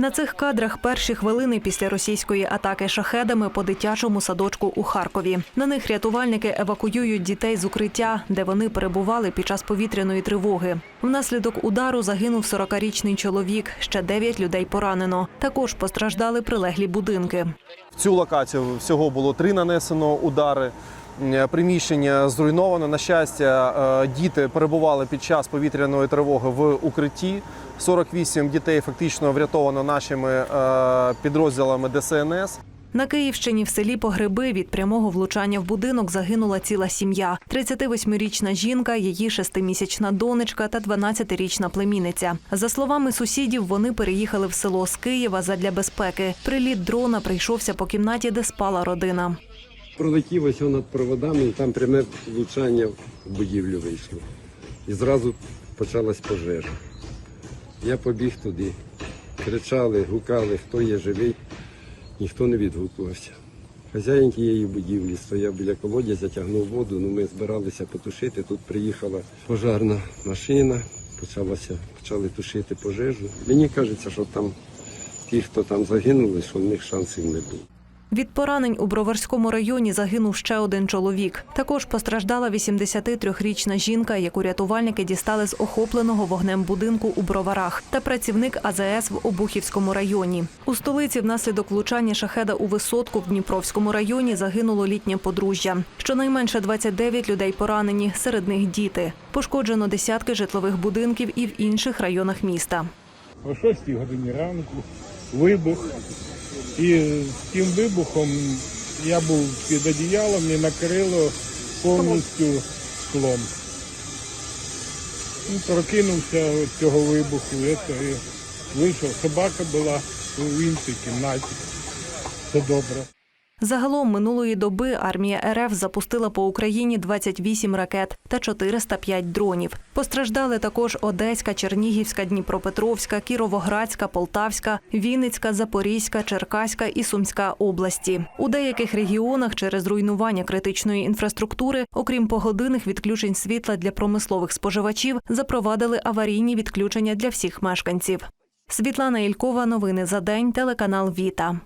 На цих кадрах перші хвилини після російської атаки шахедами по дитячому садочку у Харкові. На них рятувальники евакуюють дітей з укриття, де вони перебували під час повітряної тривоги. Внаслідок удару загинув 40-річний чоловік. Ще 9 людей поранено. Також постраждали прилеглі будинки. В цю локацію всього було три нанесено удари. Е, Приміщення зруйновано. На щастя, е, діти перебували під час повітряної тривоги в укритті. 48 дітей фактично врятовано нашими е, підрозділами ДСНС. На Київщині в селі Погреби від прямого влучання в будинок загинула ціла сім'я: 38-річна жінка, її шестимісячна донечка та 12-річна племінниця. За словами сусідів, вони переїхали в село з Києва задля безпеки. Приліт дрона прийшовся по кімнаті, де спала родина. Пролетів ось над проводами, і там пряме влучання в будівлю вийшло. І зразу почалась пожежа. Я побіг туди. Кричали, гукали, хто є живий, ніхто не відгукувався. Хазяїн тієї будівлі стояв біля колодязя, тягнув воду, ну ми збиралися потушити. Тут приїхала пожарна машина, почалося, почали тушити пожежу. Мені кажеться, що там ті, хто там загинули, що в них шансів не було. Від поранень у Броварському районі загинув ще один чоловік. Також постраждала 83-річна жінка, яку рятувальники дістали з охопленого вогнем будинку у Броварах, та працівник АЗС в Обухівському районі. У столиці внаслідок влучання шахеда у висотку в Дніпровському районі загинуло літнє подружжя. Щонайменше 29 людей поранені, серед них діти. Пошкоджено десятки житлових будинків і в інших районах міста. О 6 годині ранку вибух. І з тим вибухом я був під одіялом і накрило повністю склом. Ну, Прокинувся від цього вибуху, і вийшов. Собака була в іншій кімнаті. Все добре. Загалом минулої доби армія РФ запустила по Україні 28 ракет та 405 дронів. Постраждали також Одеська, Чернігівська, Дніпропетровська, Кіровоградська, Полтавська, Вінницька, Запорізька, Черкаська і Сумська області. У деяких регіонах через руйнування критичної інфраструктури, окрім погодинних відключень світла для промислових споживачів, запровадили аварійні відключення для всіх мешканців. Світлана Ількова, новини за день, телеканал Віта.